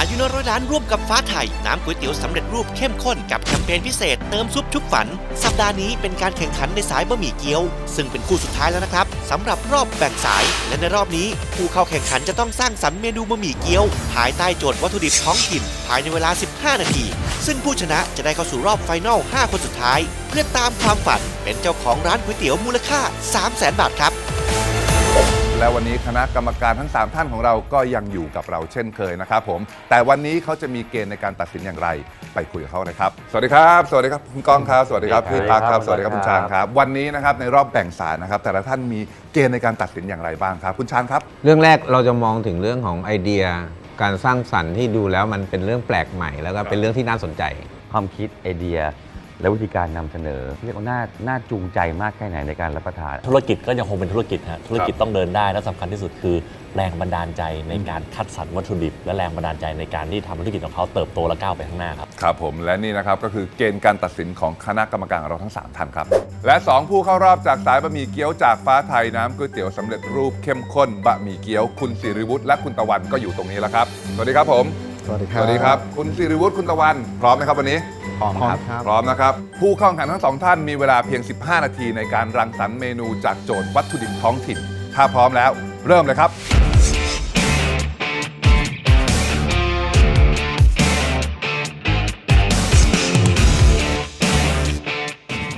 อายุนร้อยล้านร่วมกับฟ้าไทย น้ำก๋วยเตี๋ยวสำเร็จรูปเข้มข้นกับแคมเปญพิเศษเติมซุปชุบฝัน สัปดาห์นี้เป็นการแข่งขันในสายบะหมี่เกี๊ยว ซึ่งเป็นคู่สุดท้ายแล้วนะครับสำหรับรอบแบ่งสาย และในรอบนี้ ผู้เข้าแข่งขันจะต้องสร้างสรรค์เมนูบะหมี่เกี๊ยว ภายใต้โจทย์วัตถุดิบท้องถิ่น ภายในเวลา 15 นาที ซึ่งผู้ชนะจะได้เข้าสู่รอบไฟนอล 5 คนสุดท้าย เพื่อตามความฝันเป็นเจ้าของร้านก๋วยเตี๋ยวมูลค่า 300,000 บาทครับ และวันนี้คณะกรรมการทั้ง 3 ท่านของเราก็ยังอยู่กับเราเช่นเคยนะครับผม แต่วันนี้เขาจะมีเกณฑ์ในการตัดสินอย่างไร ไปคุยกับเขาเลยครับ สวัสดีครับ สวัสดีครับคุณก้องครับ สวัสดีครับพี่ตั๊กครับ สวัสดีครับคุณชานครับ วันนี้นะครับในรอบแบ่งสายนะครับ แต่ละท่านมีเกณฑ์ในการตัดสินอย่างไรบ้างครับ คุณชานครับ เรื่องแรกเราจะมองถึงเรื่องของไอเดีย การสร้างสรรค์ที่ดูแล้วมันเป็นเรื่องแปลกใหม่ แล้วก็เป็นเรื่องที่น่าสนใจ ความคิดไอเดีย และวิธีการนำเสนอเรียกว่าน่าน่าจูงใจมากแค่ไหนในการรับประทาน ธุรกิจก็ยังคงเป็นธุรกิจฮะธุรกิจต้องเดินได้และสำคัญที่สุดคือ แรงบันดาลใจในการคัดสรรวัตถุดิบ และแรงบันดาลใจในการที่ทำธุรกิจของเขาเติบโตและก้าวไปข้างหน้าครับครับผมและนี่นะครับก็คือเกณฑ์การตัดสินของคณะกรรมการของเราทั้ง 3ท่านครับ และ 2 ผู้เข้ารอบจากสายบะหมี่เกี๊ยวจากฟ้าไทยน้ำก๋วยเตี๋ยวสำเร็จรูปเข้มข้นบะหมี่เกี๊ยวคุณสิริวุฒิและคุณตะวันก็อยู่ตรงนี้แล้วครับสวัสดีครับผม สวัสดีคสรับวัสดีครับ คุณสิริวุฒิคุณตะวัน พร้อมไหมครับวันนี้ พร้อมครับ พร้อมนะครับ ผู้เข้าแข่งขันทั้งสองท่านมีเวลาเพียง 15 นาทีในการรังสรรค์เมนูจากโจทย์วัตถุดิบท้องถิ่น ถ้าพร้อมแล้ว เริ่มเลยครับ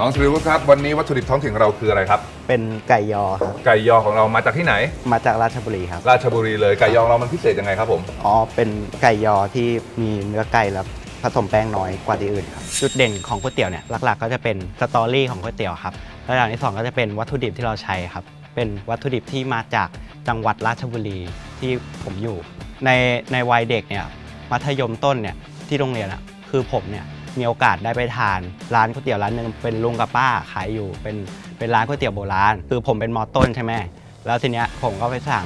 น้องสิริวุฒิครับ วันนี้วัตถุดิบท้องถิ่นของเราคืออะไรครับ เป็นไก่ยอครับ ไก่ยอของเรามาจากที่ไหน มาจากราชบุรีครับ ราชบุรีเลยไก่ยอของเรามันพิเศษยังไงครับผม อ๋อ เป็นไก่ยอที่มีเนื้อไก่แล้วผสมแป้งน้อยกว่าที่อื่นครับ จุดเด่นของก๋วยเตี๋ยวเนี่ยหลักๆ ก็จะเป็นสตอรี่ของก๋วยเตี๋ยวครับแล้วอย่างที่สองก็จะเป็นวัตถุดิบที่เราใช้ครับ เป็นวัตถุดิบที่มาจากจังหวัดราชบุรีที่ผมอยู่ ในในวัยเด็กเนี่ย มัธยมต้นเนี่ยที่โรงเรียนอะคือผมเนี่ย มีโอกาสได้ไปทาน ร้านก๋วยเตี๋ยวร้านหนึ่งเป็นลุงกับป้าขายอยู่เป็นเป็นร้านก๋วยเตี๋ยวโบราณคือผมเป็นมอต้นใช่ไหมแล้วทีเนี้ยผมก็ไปสั่ง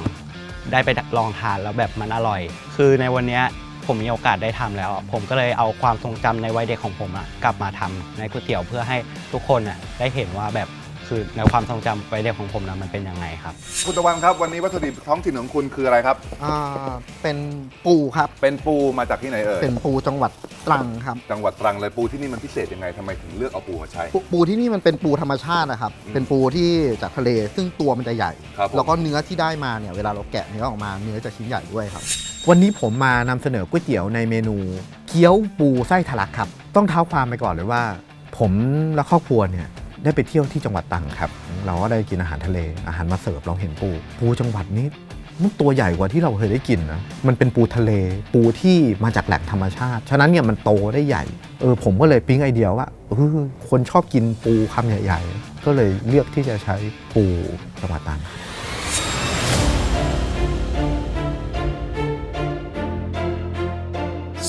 ได้ไปลองทานแล้วแบบมันอร่อย คือในวันเนี้ยผมมีโอกาสได้ทำแล้ว ผมก็เลยเอาความทรงจำในวัยเด็กของผมอะกลับมาทำในก๋วยเตี๋ยวเพื่อให้ทุกคนอะได้เห็นว่าแบบ คือในความทรงจำวัยเด็กของผมนะมันเป็นยังไงครับ คุณตะวันครับวันนี้วัตถุดิบท้องถิ่นของคุณคืออะไรครับ อ่าเป็นปูครับ เป็นปูมาจากที่ไหนเอ่ยเป็นปูจังหวัดตรังครับจังหวัดตรังเลยปูที่นี่มันพิเศษยังไงทำไมถึงเลือกเอาปูมาใช้ ปปูที่นี่มันเป็นปูธรรมชาตินะครับ อืมเป็นปูที่จากทะเล ซึ่งตัวมันจะใหญ่ ครับผม แล้วก็เนื้อที่ได้มาเนี่ยเวลาเราแกะเนื้อออกมาเนื้อจะชิ้นใหญ่ด้วยครับ วันนี้ผมมานำเสนอก๋วยเตี๋ยวในเมนู เกี๊ยวปูไส้ทะลักครับ ต้องเท้าความไปก่อนเลยว่า ผมและครอบครัวเนี่ย ได้ไปเที่ยวที่จังหวัดตรังครับ เราก็ได้กินอาหารทะเล อาหารมาเสิร์ฟเราเห็นปู ปูจังหวัดนี้มันตัวใหญ่กว่าที่เราเคยได้กินนะ มันเป็นปูทะเล ปูที่มาจากแหล่งธรรมชาติ ฉะนั้นเนี่ยมันโตได้ใหญ่ เออผมก็เลยปิ๊งไอเดียว่าเออคนชอบกินปูคำใหญ่ ๆ ก็เลยเลือกที่จะใช้ปูจังหวัดตรัง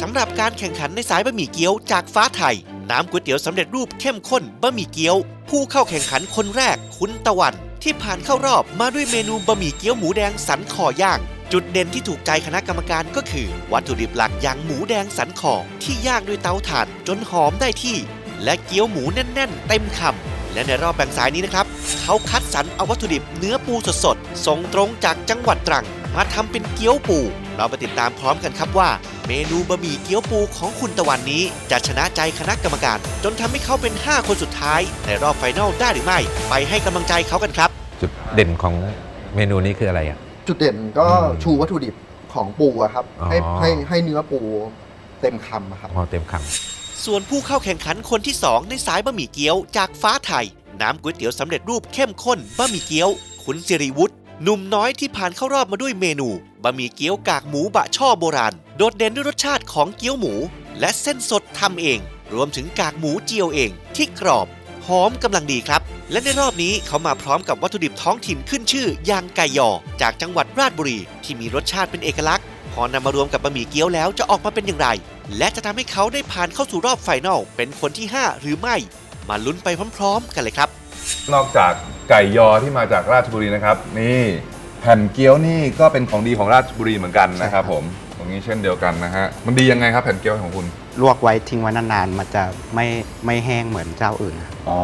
สำหรับการแข่งขันในสายบะหมี่เกี๊ยวจากฟ้าไทย น้ำก๋วยเตี๋ยวสำเร็จรูปเข้มข้นบะหมี่เกี๊ยว ผู้เข้าแข่งขันคนแรกคุณตะวัน ที่ผ่านเข้ารอบมาด้วยเมนูบะหมี่เกี๊ยวหมูแดงสันคอย่างจุดเด่นที่ถูกใจคณะกรรมการก็คือ วัตถุดิบหลักอย่างหมูแดงสันคอที่ย่างด้วยเตาถ่านจนหอมได้ที่ และเกี๊ยวหมูแน่น ๆ เต็มคำและในรอบแบ่งสายนี้นะครับ เขาคัดสรรเอาวัตถุดิบเนื้อปูสดๆส่งตรงจากจังหวัดตรัง มาทำเป็นเกี๊ยวปู เราไปติดตามพร้อมกันครับว่า เมนูบะหมี่เกี๊ยวปูของคุณตะวันนี้ จะชนะใจคณะกรรมการ จนทำให้เขาเป็น 5 คนสุดท้าย ในรอบไฟนอลได้หรือไม่ ไปให้กำลังใจเขากันครับ จุดเด่นของเมนูนี้คืออะไรอะ จุดเด่นก็อืมชูวัตถุดิบของปูอะครับ อ๋อ ให้ให้ให้เนื้อปูเต็มคำอะครับพอเต็มคส่วนผู้เข้าแข่งขันคนที่ 2 ในสายบะหมี่เกี๊ยวจากฟ้าไทย น้ำก๋วยเตี๋ยวสำเร็จรูปเข้มข้นบะหมี่เกี๊ยว คุณสิริวุฒิ หนุ่มน้อยที่ผ่านเข้ารอบมาด้วยเมนูบะหมี่เกี๊ยวกากหมูบะช่อโบราณ โดดเด่นด้วยรสชาติของเกี๊ยวหมู และเส้นสดทำเอง รวมถึงกากหมูเจียวเอง ที่กรอบ หอมกำลังดีครับ และในรอบนี้เขามาพร้อมกับวัตถุดิบท้องถิ่นขึ้นชื่อ ยางไก่ยอ จากจังหวัดราชบุรี ที่มีรสชาติเป็นเอกลักษณ์ พอนำมารวมกับบะหมี่เกี๊ยวแล้วจะออกมาเป็นอย่างไร และจะทำให้เขาได้ผ่านเข้าสู่รอบไฟนอลเป็นคนที่ 5 หรือไม่ มาลุ้นไปพร้อม ๆ กันเลยครับ นอกจาก ไก่ยอที่มาจากราชบุรีนะครับนี่แผ่นเกี๊ยวนี่ก็เป็นของดีของราชบุรีเหมือนกันนะครับผมตรงนี้เช่นเดียวกันนะฮะมันดียังไงครับแผ่นเกี๊ยวของคุณ ลวกไว้ทิ้งไว้นานๆมันจะไม่ไม่แห้งเหมือนเจ้าอื่นครับอ๋อ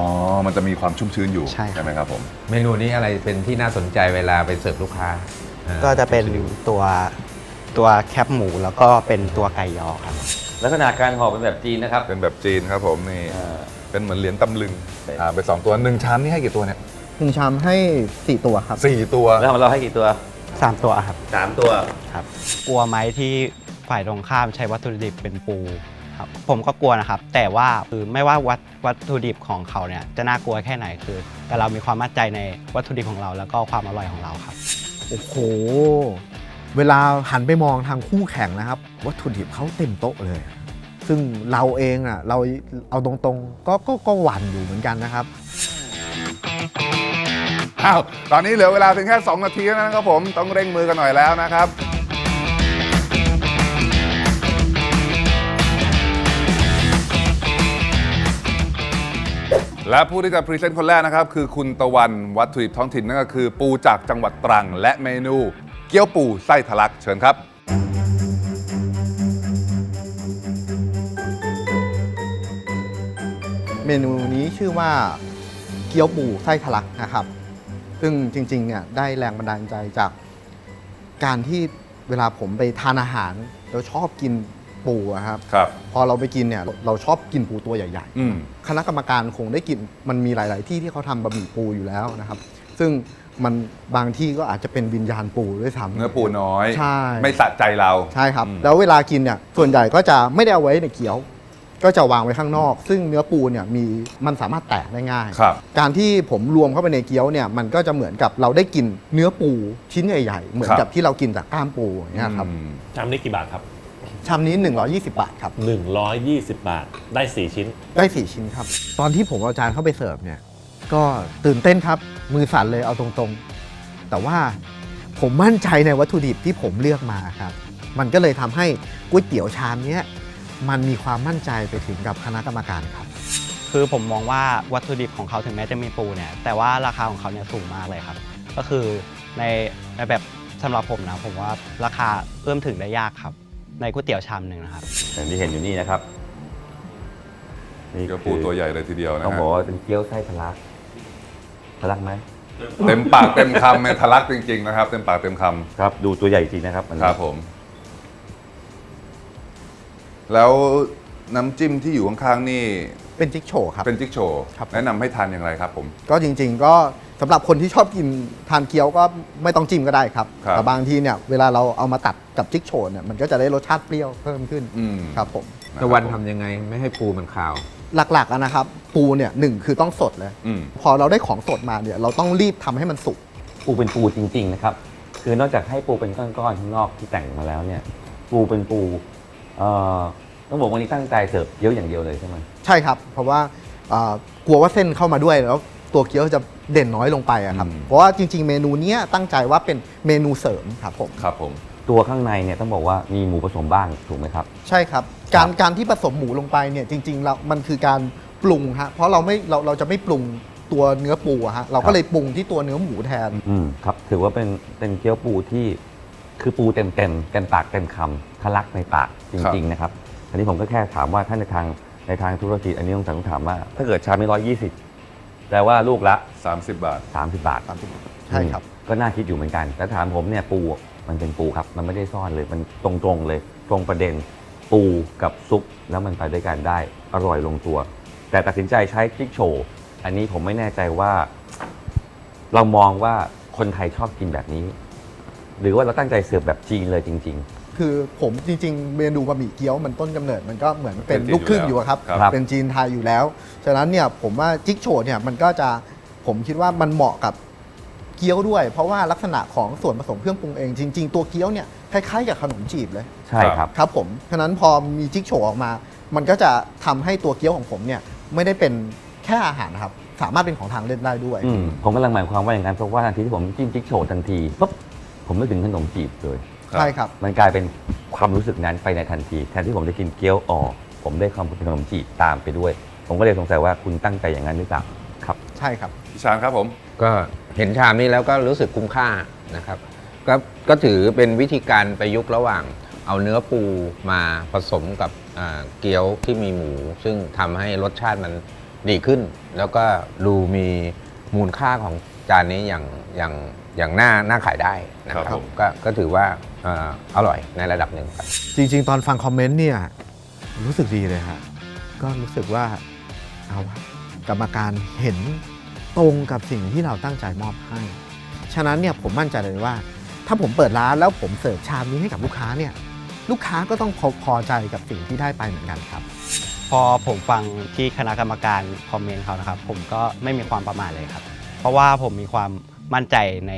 มันจะมีความชุ่มชื้นอยู่ใช่ครับ ไหมครับผมำเมนูนี้อะไรเป็นที่น่าสนใจเวลาไปเสิร์ฟลูกค้าอ่าก็จะเป็นคุณสิริวุฒิตัวตัวแคบหมูแล้วก็เป็นตัวไก่ยอครับ ลักษณะการห่อเป็นแบบจีนนะครับเป็นแบบจีนครับผมนี่ อ่า เป็นเหมือนเหรียญตำลึงเป็นอ่าไปสองตัวหนึ่งชามนี่ให้กี่ตัวเนี่ย หนึ่งชามให้ 4 ตัวครับ สี่ตัว แล้วของเราให้กี่ตัว3ตัวครับสามตัว ครับ กลัวไหมที่ฝ่ายตรงข้ามใช้วัตถุดิบเป็นปูครับผมก็กลัวนะครับ แต่ว่าคือไม่ว่าวัตวัตถุดิบของเขาเนี่ยจะน่ากลัวแค่ไหนคือ แต่เรามีความมั่นใจในวัตถุดิบของเรา แล้วก็ความอร่อยของเราครับ โอ้โห เวลาหันไปมองทางคู่แข่งนะครับ วัตถุดิบเขาเต็มโต๊ะเลย ซึ่งเราเองอะเราเอาตรงๆก็ก็ก็หวั่นอยู่เหมือนกันนะครับ อ้าวตอนนี้เหลือเวลาเพียงแค่ 2 นาทีแล้วนะครับผมต้องเร่งมือกันหน่อยแล้วนะครับ และผู้ที่จะพรีเซนต์คนแรกนะครับ คือคุณตะวันวัตถุดิบท้องถิ่นนั่นก็คือ ปูจากจังหวัดตรัง และเมนู เกี๊ยวปูไส้ทะลักเชิญครับ เมนูนี้ชื่อว่า เกี๊ยวปูไส้ทะลักนะครับ ซึ่งจริงๆเนี่ยได้แรงบันดาลใจจากการที่เวลาผมไปทานอาหารเราชอบกินปูอะครับ ครับ พอเราไปกินเนี่ยเราชอบกินปูตัวใหญ่อืม ๆ คณะกรรมการคงได้กินมันมีหลาย ๆ ที่ที่เขาทำบะหมี่ปูอยู่แล้วนะครับ ซึ่งมันบางที่ก็อาจจะเป็นวิญญาณปูด้วยซ้ำ เนื้อปูน้อย ใช่ ไม่สะใจเรา ใช่ครับ อืม แล้วเวลากินเนี่ยส่วนใหญ่ก็จะไม่ได้เอาไว้ในเกี๊ยว ก็จะวางไว้ข้างนอก ซึ่งเนื้อปูเนี่ยมีมันสามารถแตกได้ง่าย ครับ การที่ผมรวมเข้าไปในเกี๊ยวเนี่ยมันก็จะเหมือนกับเราได้กินเนื้อปูชิ้นใหญ่ๆ เหมือนครับกับที่เรากินจากก้ามปูอย่างเงี้ยครับอืมชามนี้กี่บาทครับ ชามนี้ 120 บาทครับ120 บาท ได้ 4 ชิ้น ได้สี่ชิ้นครับ ตอนที่ผมเอาจานเข้าไปเสิร์ฟเนี่ย ก็ตื่นเต้นครับ มือสั่นเลยเอาตรงๆ แต่ว่าผมมั่นใจในวัตถุดิบที่ผมเลือกมาครับ มันก็เลยทำให้ก๋วยเตี๋ยวชามเนี้ย มันมีความมั่นใจไปถึงกับคณะกรรมการครับ คือผมมองว่าวัตถุดิบของเขาถึงแม้จะมีปูเนี่ยแต่ว่าราคาของเขาเนี่ยสูงมากเลยครับ ก็คือในในแบบสำหรับผมนะผมว่าราคาเอื้อมถึงได้ยากครับ ในก๋วยเตี๋ยวชามหนึ่งนะครับ อย่างที่เห็นอยู่นี่นะครับเกี๊ยวปูตัวใหญ่เลยทีเดียวนะต้องฮะบอกว่าเป็นเกี๊ยวไส้ทะลักทะลักไหมเต็มปากเต็มคำเนี่ยทะลักจริงๆนะครับ เต็มปากเต็มคำครับ ดูตัวใหญ่จริงนะครับอันนี้ครับผม แล้วน้ำจิ้มที่อยู่ข้างๆนี่เป็นจิ๊กโฉครับ เป็นจิ๊กโชว์ครับ แนะนำให้ทานอย่างไรครับผม ก็จริงๆก็สำหรับคนที่ชอบกินทานเกี๊ยวก็ไม่ต้องจิ้มก็ได้ครับ ครับ แต่บางทีเนี่ยเวลาเราเอามาตัดกับจิ๊กโฉเนี่ยมันก็จะได้รสชาติเปรี้ยวเพิ่มขึ้นอืมครับผมตะวันทำยังไงไม่ให้ปูมันขาว หลักๆอะนะครับ ปูเนี่ยหนึ่งคือต้องสดเลย อืม พอเราได้ของสดมาเนี่ยเราต้องรีบทำให้มันสุก ปูเป็นปูจริงๆนะครับ คือนอกจากให้ปูเป็นก้อนๆข้างนอกที่แต่งมาแล้วเนี่ย ปูเป็นปู เอ่อต้องบอกวันนี้ตั้งใจเสิร์ฟเยอะอย่างเดียวเลยใช่ไหมใช่ครับ เพราะว่าอ่ากลัวว่าเส้นเข้ามาด้วยแล้วตัวเกี๊ยวจะเด่นน้อยลงไปอะครับอืมเพราะว่าจริง ๆ เมนูเนี้ยตั้งใจว่าเป็นเมนูเสริมครับผมครับผม ตัวข้างในเนี่ยต้องบอกว่ามีหมูผสมบ้างถูกไหมครับ ใช่ครับการการที่ผสมหมูลงไปเนี่ยจริงๆเรามันคือการปรุงฮะเพราะเราไม่เราเราจะไม่ปรุงตัวเนื้อปูอะฮะเราครัก็บ เลยปรุงที่ตัวเนื้อหมูแทน อืมครับถือว่าเป็นเป็นเกี๊ยวปูที่ คือปูเต็มเต็มๆเต็มปากเต็มคำทะลักในปากจริง ๆ นะครับอันนี้ผมก็แค่ถามว่าท่านในทางในทางธุรกิจอันนี้ต้องถามว่า ถ้าเกิดชามไม่ร้อยยี่สิบแปลว่าลูกละ 30 บาท 30 บาท ใช่ครับอืมก็น่าคิดอยู่เหมือนกัน แต่ถามผมเนี่ยปูมันเป็นปูครับ มันไม่ได้ซ่อนเลย มันตรงๆเลย ตรงประเด็นปูกับซุปแล้วมันไปด้วยกันได้ อร่อยลงตัว แต่ตัดสินใจใช้จิ๊กโชว์อันนี้ผมไม่แน่ใจว่า เรามองว่าคนไทยชอบกินแบบนี้ หรือว่าเราตั้งใจเสิร์ฟแบบจีนเลยจริงคือผมจริงๆ เมนูบะหมี่เกี๊ยวมันต้นกำเนิดมันก็เหมือนเป็นเป็นจีนลูกครึ่งออยู่ยู่แล้วอะครับ ครับ เป็นจีนไทยอยู่แล้ว ฉะนั้นเนี่ยผมว่าจิ๊กโฉดเนี่ยมันก็จะผมคิดว่ามันเหมาะกับเกี๊ยวด้วย เพราะว่าลักษณะของส่วนผสมเครื่องปรุงเองจริง ๆ ตัวเกี๊ยวเนี่ยคล้ายๆกับขนมจีบเลยๆใช่ครับ ครับผม ฉะนั้นพอมีจิ๊กโฉออกมา มันก็จะทำให้ตัวเกี๊ยวของผมเนี่ยไม่ได้เป็นแค่อาหารนะครับ สามารถเป็นของทางเล่นได้ด้วย อืมผมกำลังหมายความว่าอย่างนั้นเพราะว่าทันทีที่ผมจิ้มจิ๊กโชว์ทันทีปุ๊บ ผมนึกถึงขนมจีบเลย ใช่ครับ มันกลายเป็นความรู้สึกนั้นไปในทันที แทนที่ผมจะกินเกี๊ยวอ่อผมได้ความขนมจีบตามไปด้วย ผมก็เลยสงสัยว่าคุณตั้งใจอย่างนั้นหรือเปล่าครับ ใช่ครับพี่ชานครับผม ก็เห็นชามนี้แล้วก็รู้สึกคุ้มค่านะครับก็ก็ถือเป็นวิธีการประยุกต์ระหว่าง เอาเนื้อปูมาผสมกับอ่าเกี๊ยวที่มีหมู ซึ่งทำให้รสชาติมันดีขึ้น แล้วก็ดูมีมูลค่าของจานนี้อย่างอย่าง อย่างน่าน่าขายได้นะคครัรับบผม ก็ก็ถือว่าเอ่ออร่อยในระดับหนึ่งครับ จริง ๆ ตอนฟังคอมเมนต์เนี่ยรู้สึกดีเลยฮะก็รู้สึกว่าเอาวะกรรมการเห็นตรงกับสิ่งที่เราตั้งใจมอบให้ ฉะนั้นเนี่ยผมมั่นใจเลยว่า ถ้าผมเปิดร้านแล้วผมเสิร์ฟชามนี้ให้กับลูกค้าเนี่ยลูกค้าก็ต้องพอพอใจกับสิ่งที่ได้ไปเหมือนกันครับ พอผมฟังที่คณะกรรมการคอมเมนต์เขานะครับ ผมก็ไม่มีความประมาทเลยครับ เพราะว่าผมมีความ มั่นใจใน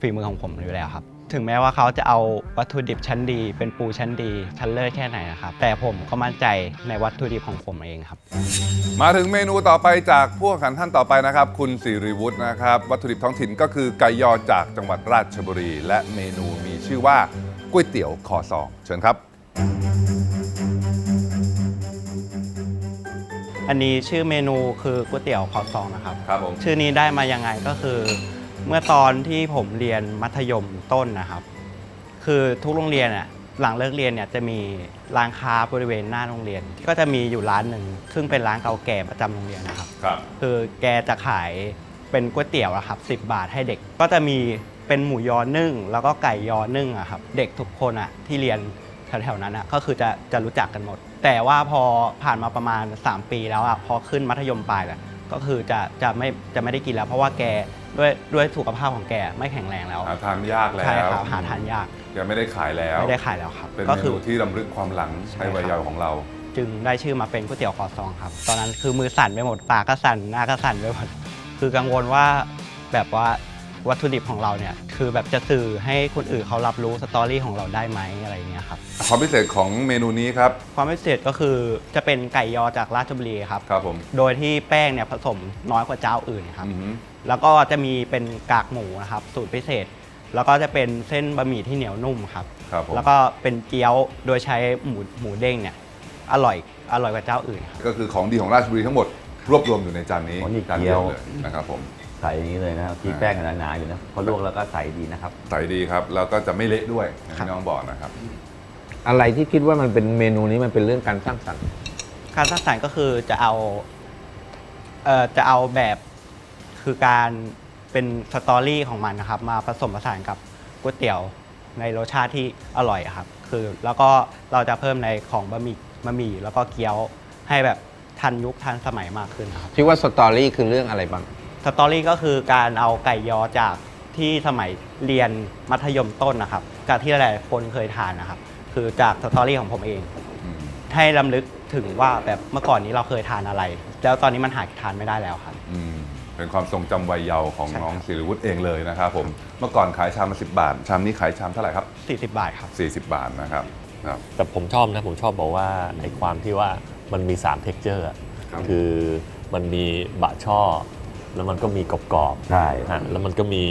ฝีมือของผมอยู่แล้วครับ ถึงแม้ว่าเขาจะเอาวัตถุดิบชั้นดี เป็นปูชั้นดีชั้นเลิศแค่ไหนนะครับ แต่ผมก็มั่นใจในวัตถุดิบของผมเองครับ มาถึงเมนูต่อไปจากผู้แข่งขันท่านต่อไปนะครับ คุณสิริวุฒินะครับ วัตถุดิบท้องถิ่นก็คือไก่ยอจากจังหวัดราชบุรี และเมนูมีชื่อว่าก๋วยเตี๋ยวคอซองเชิญครับ อันนี้ชื่อเมนูคือก๋วยเตี๋ยวคอซองนะครับ ครับผม ชื่อนี้ได้มายังไงก็คือ เมื่อตอนที่ผมเรียนมัธยมต้นนะครับ คือทุกโรงเรียนอะหลังเลิกเรียนเนี่ยจะมีร้านค้าบริเวณหน้าโรงเรียน ก็จะมีอยู่ร้านหนึ่งซึ่งเป็นร้านเก่าแก่ประจำโรงเรียนนะครับ ครับ คือแกจะขายเป็นก๋วยเตี๋ยวอะครับ 10 บาทให้เด็กก็จะมีเป็นหมูยอนึ่ง แล้วก็ไก่ยอนึ่งอะครับ เด็กทุกคนอะที่เรียนแถวๆนั้นอะก็คือจะจะรู้จักกันหมด แต่ว่าพอผ่านมาประมาณ 3 ปีแล้วอะพอขึ้นมัธยมปลายแล้วก็คือจะจะไม่จะไม่ได้กินแล้ว เพราะว่าแก ด้วยด้วยสุขภาพของแกไม่แข็งแรงแล้วหาทานยากแล้ใช่วครับหาทานยากยังไม่ได้ขายแล้วไม่ได้ขายแล้วครับเป็นก็เมคืนูที่รำลึกความหลังใช่ในวัยครับเยาว์ของเรา จึงได้ชื่อมาเป็นก๋วยเตี๋ยวคอซองครับ ตอนนั้นคือมือสั่นไปหมดปากก็สั่นหน้าก็สั่นไปหมดคือกังวลว่าแบบว่าวัตถุดิบของเราเนี่ยคือแบบจะสื่อให้คนอื่นเขารับรู้สตอรี่ของเราได้ไหมอะไรอย่างเงี้ยครับความพิเศษของเมนูนี้ครับ ความพิเศษก็คือจะเป็นไก่ยอจากราชบุรีครับครับผมโดยที่แป้งเนี่ยผสมน้อยกว่าเจ้าอื่นครับอือหือ แล้วก็จะมีเป็นกากหมูนะครับสูตรพิเศษ แล้วก็จะเป็นเส้นบะหมี่ที่เหนียวนุ่มครับ ครับผม แล้วก็เป็นเกี๊ยวโดยใช้หมูหมูเด้งเนี่ยอร่อยอร่อยกว่าเจ้าอื่นครับก็คือของดีของราชบุรีทั้งหมดรวบรวมอยู่ในจานนี้อ๋อนี่จานเกี๊เดียยว วเลยนะครับผม ใส่อย่างนี้เลยนะครับที่แป้งหนาๆอยู่นะพอลวกแล้วก็ใส่ดีนะครับ ใส่ดีครับ แล้วก็จะไม่เละด้วยอย่างที่น้องบอกนะครับ อะไรที่คิดว่ามันเป็นเมนูนี้มันเป็นเรื่องการสร้างสรรค์ การสร้างสรรค์ก็คือจะเอาเอ่อจะเอาแบบ คือการเป็นสตอรี่ของมันนะครับ มาผสมผสานกับก๋วยเตี๋ยวในรสชาติที่อร่อยอะครับคือแล้วก็เราจะเพิ่มในของบะหมี่บะหมี่แล้วก็เกี๊ยวให้แบบทันยุคทันสมัยมากขึ้นนะครับ ที่ว่าสตอรี่คือเรื่องอะไรบ้าง สตอรี่ก็คือการเอาไก่ยอจากที่สมัยเรียนมัธยมต้นนะครับจากที่หลายๆคนเคยทานนะครับ คือจากสตอรี่ของผมเองอืมให้ลำลึกถึงว่าแบบเมื่อก่อนนี้เราเคยทานอะไร แล้วตอนนี้มันหาทานไม่ได้แล้วครับ อืม เป็นความทรงจำวัยเยาว์ของใช่ครับน้องสิริวุฒิเองเลยนะครับผมเมื่อก่อนขายชามละสิบาท ชามนี้ขายชามเท่าไหร่ครั40 บาทครับ บ 40 บาทนะครับครับ แต่ผมชอบนะ ผมชอบบอกว่าในความที่ว่ามันมี3เท็กเจอร์ครับ คือมันมีบะช่อ แล้วมันก็มีกรอบใช่ ๆฮะแล้วมันก็มี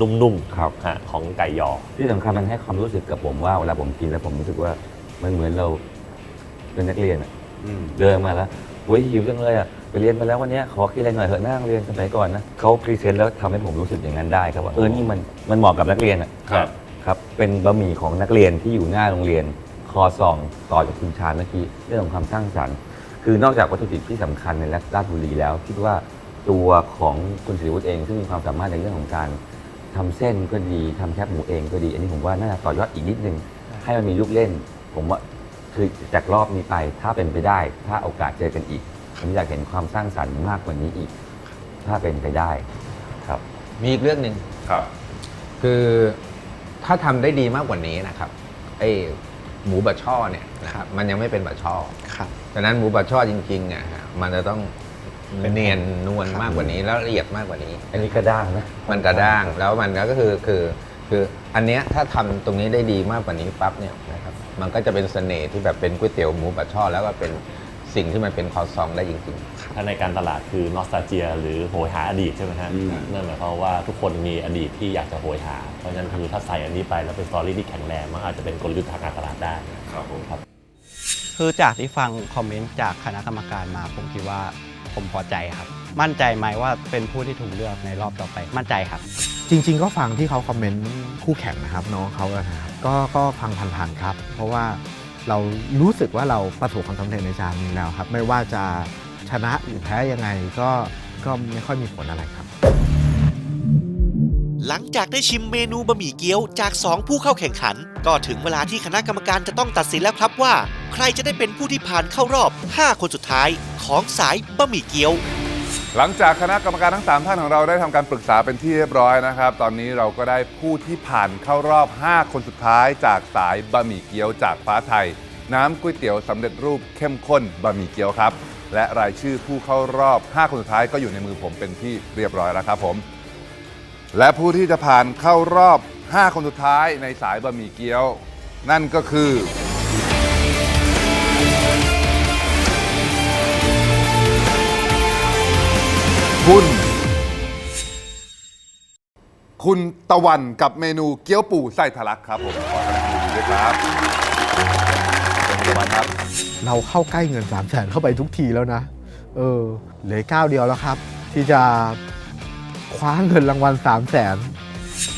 นุ่มครับ ๆฮะของไก่ยอ ที่สำคัญมันให้ความรู้สึกกับผมว่าเวลาผมกินแล้วผมรู้สึกว่ามันเหมือนเราเป็นนักเรียนอะเดินมาแล้วเว้ยหิวจังเลยอะไป เรียนมาแล้ววันเนี้ยขอกินอะไรหน่อยเถอะนั่งเรียนสมัยก่อนนะเขาพรีเซนต์แล้วทำให้ผมรู้สึกอย่างนั้นได้ครับว่าเออนี่มันมันเหมาะกับนักเรียนอะครับ ครับเป็นบะหมี่ของนักเรียนที่อยู่หน้าโรงเรียน คอซองต่อจากคุณชาญเมื่อกี้เรื่องของความสร้างสรรค์คือนอกจากวัตถุดิบที่สำคัญในราชบุรีแล้วคิดว่าตัวของคุณศิริวุฒิเอง ซึ่งมีความสามารถในเรื่องของการทำเส้นก็ดีทำแคบหมูเองก็ดี อันนี้ผมว่าน่าจะต่อยอดอีกนิดนึงให้มันมีลูกเล่น ผมว่าคือจากรอบนี้ไปถ้าเป็นไปได้ ถ้าโอกาสเจอกันอีก ผมอยากเห็นความสร้างสรรค์มากกว่านี้อีก ถ้าเป็นไปได้ครับ มีอีกเรื่องหนึ่งครับ คือถ้าทำได้ดีมากกว่านี้นะครับไอ้หมูบะช่อเนี่ยนะครับมันยังไม่เป็นบะช่อครับ ดังนั้นหมูบะช่อจริงๆเนี่ยฮะมันจะต้องเนียนนวลมากกว่านี้แล้วละเอียดมากกว่านี้ อันนี้ก็ด้างนะ มันกระด้างแล้วมันก็คือคือคืออันเนี้ยถ้าทำตรงนี้ได้ดีมากกว่านี้ปั๊บเนี่ยนะครับมันก็จะเป็นเสน่ห์ที่แบบเป็นก๋วยเตี๋ยวหมูบะช่อแล้วก็เป็น สิ่งที่มันเป็นคอซองได้จริงถ้าในการตลาดคือนอสตาเจีย หรือโหยหาอดีตใช่ไหมฮะอืมนั่นหมายความว่าทุกคนมีอดีตที่อยากจะโหยหา เพราะฉะนั้นคือถ้าใส่อันนี้ไปแล้วเป็นสตอรี่ที่แข็งแรงมันอาจจะเป็นกลยุทธ์ทางการตลาดได้ครับผมคือจากที่ฟังคอมเมนต์จากคณะกรรมการมาผมคิดว่าผมพอใจครับ มั่นใจไหมว่าเป็นผู้ที่ถูกเลือกในรอบต่อไป มั่นใจครับ จริง ๆ ก็ฟังที่เขาคอมเมนต์คู่แข่งนะครับน้องเขาอะนะครับก็ก็ฟังผ่านๆครับ เพราะว่า เรารู้สึกว่าเราประสบความสำเร็จในจานนี้แล้วครับ ไม่ว่าจะชนะหรือแพ้ยังไงก็ก็ไม่ค่อยมีผลอะไรครับ หลังจากได้ชิมเมนูบะหมี่เกี๊ยวจาก 2 ผู้เข้าแข่งขัน ก็ถึงเวลาที่คณะกรรมการจะต้องตัดสินแล้วครับว่า ใครจะได้เป็นผู้ที่ผ่านเข้ารอบ 5 คนสุดท้ายของสายบะหมี่เกี๊ยว หลังจากคณะกรรมการทั้ง 3 ท่านของเราได้ทำการปรึกษาเป็นที่เรียบร้อยนะครับ ตอนนี้เราก็ได้ผู้ที่ผ่านเข้ารอบ 5 คนสุดท้าย จากสายบะหมี่เกี๊ยวจากฟ้าไทย น้ำก๋วยเตี๋ยวสำเร็จรูปเข้มข้นบะหมี่เกี๊ยวครับ และรายชื่อผู้เข้ารอบ 5 คนสุดท้ายก็อยู่ในมือผมเป็นที่เรียบร้อยแล้วครับผม และผู้ที่จะผ่านเข้ารอบ 5 คนสุดท้ายในสายบะหมี่เกี๊ยว นั่นก็คือ คุณ คุณตะวันกับเมนูเกี๊ยวปูไส้ทะลักครับผมขอแสดงความยินดีด้วยครับเป็นคุณตะวันครับ เราเข้าใกล้เงิน3 0 0แสนเข้าไปทุกทีแล้วนะ เออ เหลือก้าวเดียวแล้วครับ ที่จะคว้าเงินรางวัล3 0 0แสน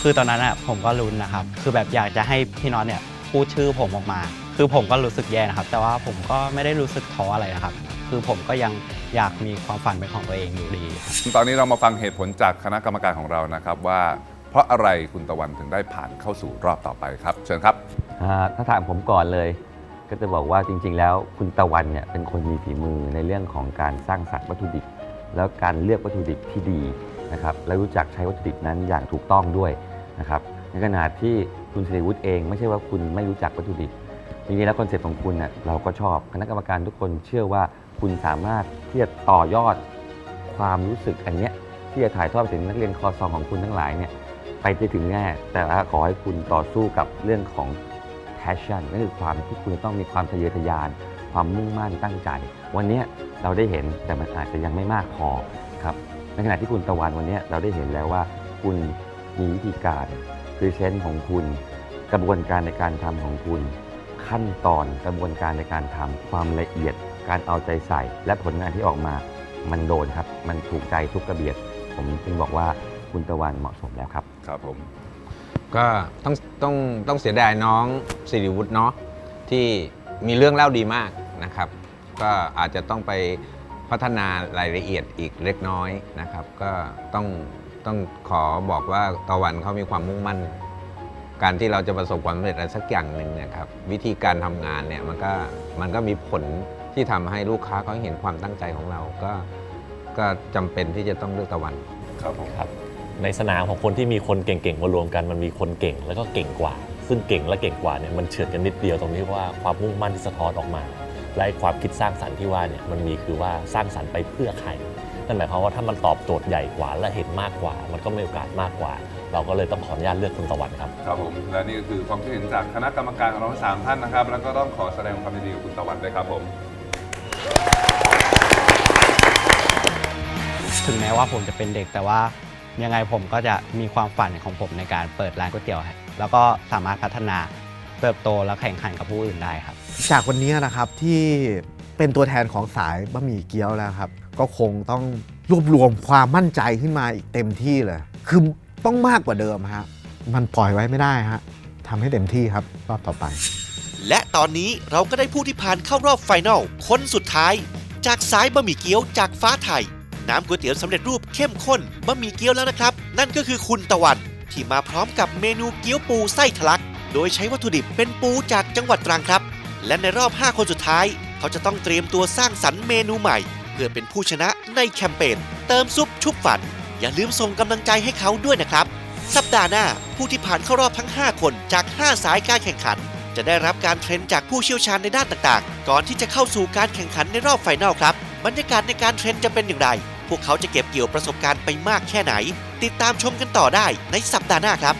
คือตอนนั้นอะผมก็ลุ้นนะครับ คือแบบอยากจะให้พี่น็อตเนี่ยพูดชื่อผมออกมา คือผมก็รู้สึกแย่นะครับ แต่ว่าผมก็ไม่ได้รู้สึกท้ออะไรนะครับ คือผมก็ยังอยากมีความฝันเป็นของตัวเองอยู่ดีครับตอนนี้เรามาฟังเหตุผลจากคณะกรรมการของเรานะครับว่า เพราะอะไรคุณตะวันถึงได้ผ่านเข้าสู่รอบต่อไปครับ เชิญครับ อ่าถ้าถามผมก่อนเลย ก็จะบอกว่าจริง ๆ แล้วคุณตะวันเนี่ยเป็นคนมีฝีมือในเรื่องของการสร้างสรรค์วัตถุดิบ แล้วการเลือกวัตถุดิบที่ดีนะครับและรู้จักใช้วัตถุดิบนั้นอย่างถูกต้องด้วยนะครับในขณะที่คุณสิริวุฒิเอง ไม่ใช่ว่าคุณไม่รู้จักวัตถุดิบจริงๆแล้วคอนเซ็ปต์ของคุณเน่ยเราก็ชอบคณะกรรมการทุกคนเชื่อว่า คุณสามารถที่จะต่อยอดความรู้สึกอันเนี้ยที่จะถ่ายทอดไปถึงนักเรียนคอซองของคุณทั้งหลายเนี่ยไปได้ถึงแน่แต่ว่าขอให้คุณต่อสู้กับเรื่องของ passion นั่นคือความที่คุณจะต้องมีความทะเยอทะยาน ความมุ่งมั่นตั้งใจ วันนี้เราได้เห็นแต่มันอาจจะยังไม่มากพอครับในขณะที่คุณตะวันวันนี้เราได้เห็นแล้วว่าคุณมีวิธีการพรีเซนต์ของคุณ กระบวนการในการทำของคุณ ขั้นตอนกระบวนการในการทำความละเอียด การเอาใจใส่ และผลงานที่ออกมามันโดนครับ มันถูกใจทุกกระเบียด ผมจึงบอกว่าคุณตะวันเหมาะสมแล้วครับ ครับผม ก็ต้องต้องต้องเสียดายน้องสิริวุฒิเนาะที่มีเรื่องเล่าดีมากนะครับ ก็อาจจะต้องไปพัฒนารายละเอียดอีกเล็กน้อยนะครับ ก็ต้องต้องขอบอกว่าตะวันเขามีความมุ่งมั่น การที่เราจะประสบความสำเร็จอะไรสักอย่างหนึ่งเนี่ยครับวิธีการทำงานเนี่ยมันก็มันก็มีผล ที่ทำให้ลูกค้าเขาเห็นความตั้งใจของเราก็ก็จำเป็นที่จะต้องเลือกตะวันครับผมครับในสนามของคนที่มีคนเก่งๆมารวมกันมันมีคนเก่งแล้วก็เก่งกว่า ซึ่งเก่งและเก่งกว่าเนี่ยมันเฉือนกันนิดเดียวตรงที่ว่าความมุ่งมั่นที่สะท้อนออกมา และไอ้ความคิดสร้างสรรค์ที่ว่าเนี่ยมันมีคือว่าสร้างสรรค์ไปเพื่อใครนั่นหมายความว่าถ้ามันตอบโจทย์ใหญ่กว่าและเห็นมากกว่า มันก็มีโอกาสมากกว่า เราก็เลยต้องขออนุญาตเลือกคุณตะวันครับครับผมและนี่ก็คือความคิดเห็นจากคณะกรรมการของเราทั้งสามท่านนะครับ แล้วก็ต้องขอแสดงความยินดีกับคุณตะวันด้วยครับผม ถึงแม้ว่าผมจะเป็นเด็กแต่ว่ายังไงผมก็จะมีความฝันของผมในการเปิดร้านก๋วยเตี๋ยวครับแล้วก็สามารถพัฒนาเติบโตและแข่งขันกับผู้อื่นได้ครับ จากวันนี้นะครับที่เป็นตัวแทนของสายบะหมี่เกี๊ยวแล้วครับ ก็คงต้องรวบรวมความมั่นใจขึ้นมาอีกเต็มที่เลยคือต้องมากกว่าเดิมฮะมันปล่อยไว้ไม่ได้ฮะทำให้เต็มที่ครับรอบต่อไป และตอนนี้เราก็ได้ผู้ที่ผ่านเข้ารอบไฟนอลคนสุดท้าย จากสายบะหมี่เกี๊ยวจากฟ้าไทย น้ำก๋วยเตี๋ยวสำเร็จรูปเข้มข้นบะหมี่เกี๊ยวแล้วนะครับ นั่นก็คือคุณตะวัน ที่มาพร้อมกับเมนูเกี๊ยวปูไส้ทะลัก โดยใช้วัตถุดิบเป็นปูจากจังหวัดตรังครับ และในรอบ 5 คนสุดท้าย เขาจะต้องเตรียมตัวสร้างสรรค์เมนูใหม่ เพื่อเป็นผู้ชนะในแคมเปญเติมซุปชุบฝัน อย่าลืมส่งกำลังใจให้เขาด้วยนะครับ สัปดาห์หน้าผู้ที่ผ่านเข้ารอบทั้ง 5 คนจาก 5 สายการแข่งขัน จะได้รับการเทรนจากผู้เชี่ยวชาญในด้านต่างๆ ก่อนที่จะเข้าสู่การแข่งขันในรอบไฟนอลครับ บรรยากาศในการเทรนจะเป็นอย่างไร พวกเขาจะเก็บเกี่ยวประสบการณ์ไปมากแค่ไหน ติดตามชมกันต่อได้ในสัปดาห์หน้าครับ